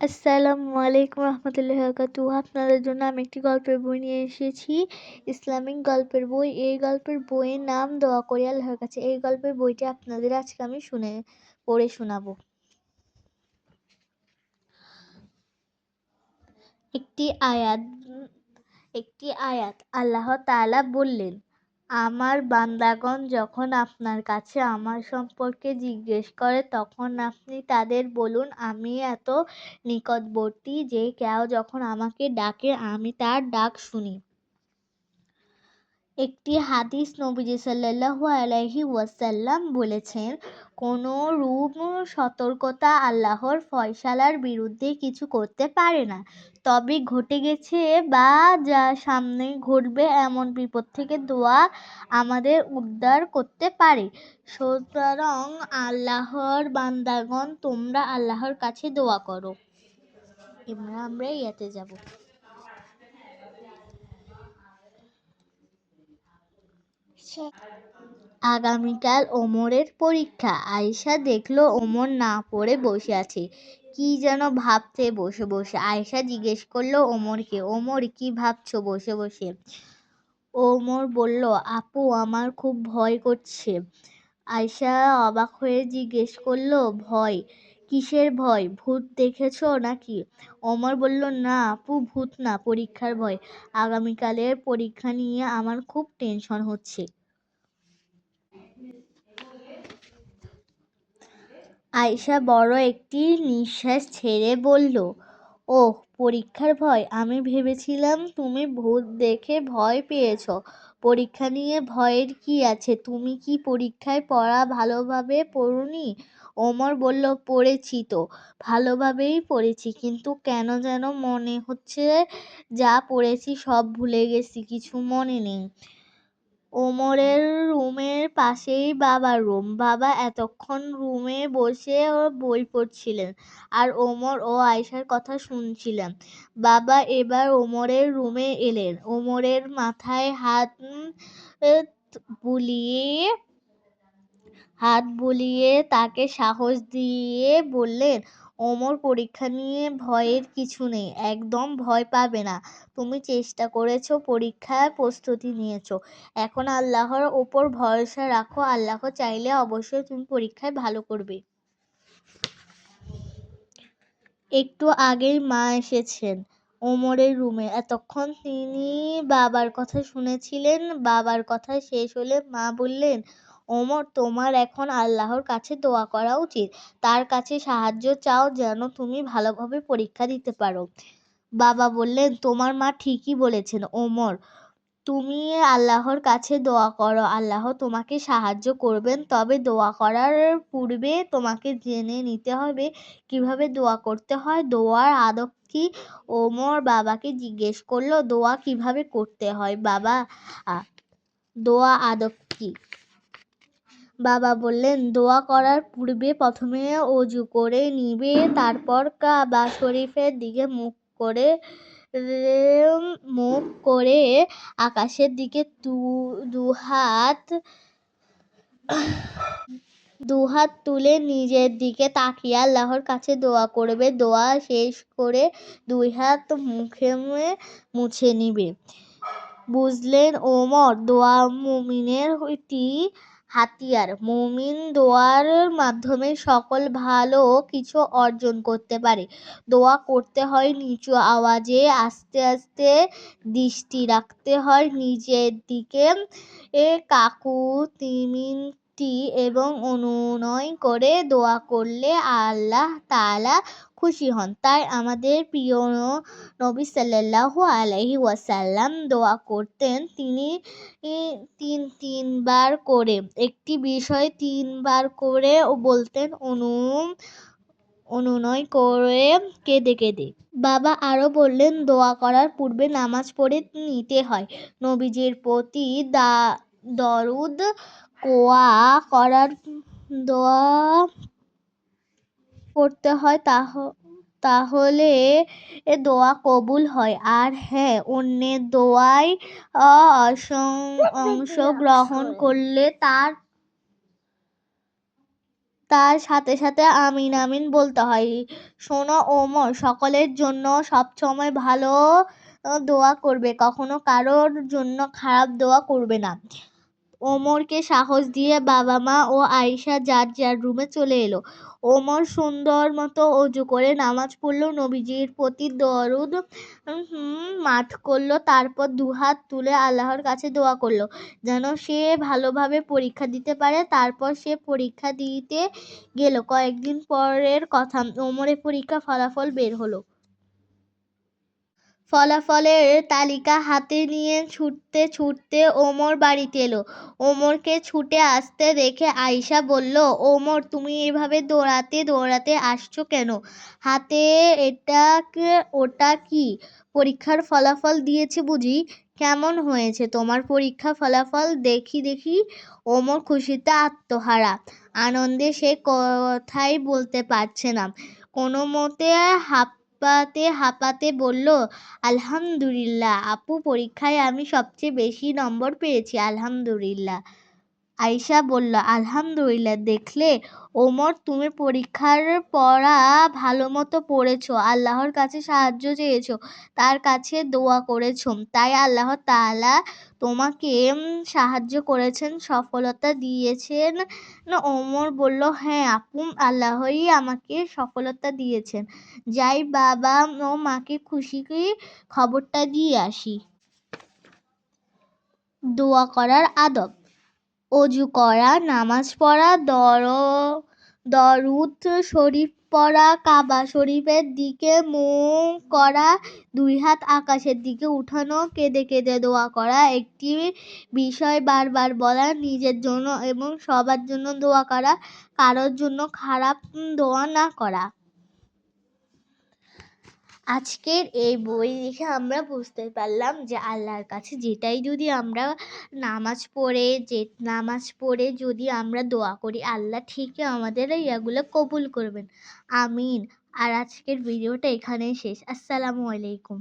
আসসালামু আলাইকুম রহমতুল্লাহ বারাকাতু আপনাদের জন্য আমি একটি গল্পের বই নিয়ে এসেছি। ইসলামিক গল্পের বই। এই গল্পের বইয়ের নাম দোয়া করি আল্লাহর কাছে। এই গল্পের বইটি আপনাদের আজকে আমি শুনে, পড়ে শোনাবো। একটি আয়াত একটি আয়াত আল্লাহ তাআলা বললেন আমার বান্দাগণ যখন আপনার কাছে আমার সম্পর্কে জিজ্ঞেস করে, তখন আপনি তাদের বলুন, আমি এত নিকটবর্তী যে কেউ যখন আমাকে ডাকে, আমি তার ডাক শুনি। একটি হাদিস নবীজি সাল্লাল্লাহু আলাইহি ওয়াসাল্লাম বলেছেন, কোনো রূপ, সতর্কতা আল্লাহর ফয়সালার বিরুদ্ধে কিছু করতে পারে না। তবে ঘটে গেছে বা যা সামনে ঘটবে এমন বিপদ থেকে দোয়া আমাদের উদ্ধার করতে পারে। সুতরাং আল্লাহর বান্দাগণ, তোমরা আল্লাহর কাছে দোয়া করো। এবার আমরা ইয়াতে যাব। আগামীকাল ওমরের পরীক্ষা। আয়শা দেখল ওমর না পড়ে বসে আছে। কি যেন ভাবছে বসে বসে। আয়শা জিজ্ঞেস করল, ওমরকে? ওমর, কি ভাবছ? বসে বসে। ওমর বলল, আপু, আমার খুব ভয় করছে। আয়শা অবাক হয়ে জিজ্ঞেস করল, ভয়? কিসের ভয়? ভূত দেখেছ নাকি? ওমর বলল, না আপু, ভূত না, পরীক্ষার ভয়। আগামীকালের পরীক্ষা নিয়ে আমার খুব টেনশন হচ্ছে। আয়শা বড় একটি নিঃশ্বাস ছেড়ে বলল, ওহ, পরীক্ষার ভয়। আমি ভেবেছিলাম তুমি ভূত দেখে ভয় পেয়েছ। পরীক্ষা নিয়ে ভয়ের কি আছে? তুমি কি পরীক্ষায় পড়া ভালোভাবে পড়ুনি? ওমর বলল, পড়েছি তো, ভালোভাবেই পড়েছি। কিন্তু কেন যেন মনে হচ্ছে যা পড়েছি সব ভুলে গেছি, কিছু মনে নেই। ওমরের রুমের পাশেই বাবার রুম। বাবা এতক্ষণ রুমে বসে বই পড়ছিলেন আর ওমর ও আয়সার কথা শুনছিলেন। বাবা এবার ওমরের রুমে এলেন। ওমরের মাথায় হাত বুলিয়ে হাত বুলিয়ে তাকে সাহস দিয়ে বললেন ওমর পরীক্ষা নিয়ে ভয়ের কিছু নেই, একদম ভয় পাবে না। তুমি চেষ্টা করেছ পরীক্ষার প্রস্তুতি নিয়েছো। এখন আল্লাহর ওপর ভরসা রাখো, আল্লাহ চাইলে অবশ্যই তুমি পরীক্ষায় ভালো করবে। একটু আগেই মা এসেছেন ওমরের রুমে। এতক্ষণ তিনি বাবার কথা শুনেছিলেন, বাবার কথা শেষ হলে মা বললেন ওমর, তোমার এখন আল্লাহর কাছে দোয়া করা উচিত। তার কাছে সাহায্য চাও যেন তুমি ভালোভাবে পরীক্ষা দিতে পারো। বাবা বললেন, তোমার মা ঠিকই বলেছেন, ওমর। তুমি আল্লাহর কাছে দোয়া করো। আল্লাহ তোমাকে সাহায্য করবেন, তবে দোয়া করার পূর্বে তোমাকে জেনে নিতে হবে কীভাবে দোয়া করতে হয়। দোয়ার আদব কি? ওমর বাবাকে জিজ্ঞেস করল, দোয়া কীভাবে করতে হয়? বাবা দোয়া আদব কি? বাবা বললেন, দোয়া করার পূর্বে প্রথমে অজু করে নিবে, তারপর কাবা শরীফের দিকে মুখ করে মুখ করে আকাশের দিকে দু হাত দুহাত তুলে নিজের দিকে তাকিয়ে আল্লাহর কাছে দোয়া করবে। দোয়া শেষ করে দুই হাত মুখে মুছে নিবে। বুঝলেন ওমর, দোয়া মুমিনের একটি হাতিয়ার। মুমিন দোয়ার মাধ্যমে সকল ভালো কিছু অর্জন করতে পারে। দোয়া করতে হয় নিচু আওয়াজে, আস্তে আস্তে দৃষ্টি রাখতে হয় নিজের দিকে। এ কাকু তিমিনটি এবং অনুনয় করে দোয়া করলে আল্লাহ তালা খুশি হন। তাই আমাদের প্রিয় নবী সাল্লাল্লাহু আলাইহি ওয়াসাল্লাম দোয়া করতেন তিনি তিন, তিনবার করে। একটি বিষয় তিনবার করে বলতেন, অনু, অনুনয় করে কেঁদে কেঁদে। বাবা আরও বললেন, দোয়া করার পূর্বে নামাজ পড়ে নিতে হয়। নবীজির প্রতি দা, দরুদ, কোয়া করার, দোয়া পড়তে হয় তাহ, তাহলে দোয়া কবুল হয়। আর হ্যাঁ অন্যের দোয়ায় অংশগ্রহণ করলে তার তার সাথে সাথে আমিন আমিন বলতে হয়। শোনো ওমর, সকলের জন্য সবসময় ভালো দোয়া করবে। কখনো কারোর জন্য খারাপ দোয়া করবে না। ওমরকে সাহস দিয়ে বাবা মা ও আয়েশা যার যার রুমে চলে এলো। ওমর সুন্দর মতো অজু করে নামাজ পড়ল, নবীজির প্রতি দরুদ মাঠ করল, তারপর দুহাত তুলে আল্লাহর কাছে দোয়া করল, যেন সে ভালোভাবে পরীক্ষা দিতে পারে। তারপর সে পরীক্ষা দিতে গেল। কয়েকদিন পরের কথা, ওমরের পরীক্ষা ফলাফল বের হলো। ফলাফলের তালিকা হাতে নিয়ে ছুটতে ছুটতে ওমর বাড়িতে এলো। ওমরকে ছুটে আসতে দেখে আয়শা বলল, ওমর, তুমি এভাবে দৌড়াতে দৌড়াতে আসছো কেন? হাতে এটা ওটা কি? পরীক্ষার ফলাফল দিয়েছে বুঝি? কেমন হয়েছে তোমার পরীক্ষা ফলাফল? দেখি দেখি। ওমর খুশিতে আত্মহারা। আনন্দে সে কথাই বলতে পারছে না। কোনো মতে হাঁপাতে হাঁপাতে বলল আলহামদুলিল্লাহ আপু পরীক্ষায় আমি সবচেয়ে বেশি নম্বর পেয়েছি আলহামদুলিল্লাহ। আয়শা বলল, আলহামদুলিল্লাহ, দেখলে? ওমর, তুমি পরীক্ষার পড়া ভালো মতো পড়েছো, আল্লাহর কাছে সাহায্য চেয়েছো, তার কাছে দোয়া করেছ, তাই আল্লাহ তাআলা তোমাকে সাহায্য করেছেন, সফলতা দিয়েছেন। ওমর বলল হ্যাঁ আপু, আল্লাহই আমাকে সফলতা দিয়েছেন। যাই বাবা ও মাকে খুশি খবরটা দিয়ে আসি। দোয়া করার আদব। অজু করা, নামাজ পড়া, দর, দরুদ শরীফ পড়া, কাবা শরীফের দিকে মুখ করা, দুই হাত আকাশের দিকে উঠানো, কেঁদে কেঁদে দোয়া করা, একটি বিষয় বারবার বলা, নিজের জন্য এবং সবার জন্য দোয়া করা, কারোর জন্য খারাপ দোয়া না করা। আজকের এই বই দেখে আমরা বুঝতে পারলাম যে আল্লাহর কাছে যেটাই যদি আমরা নামাজ পড়ে, যে নামাজ পড়ে যদি আমরা দোয়া করি, আল্লাহ ঠিকই আমাদের ইয়াগুলো কবুল করবেন। আমিন। আর আজকের ভিডিওটা এখানেই শেষ। আসসালামু আলাইকুম।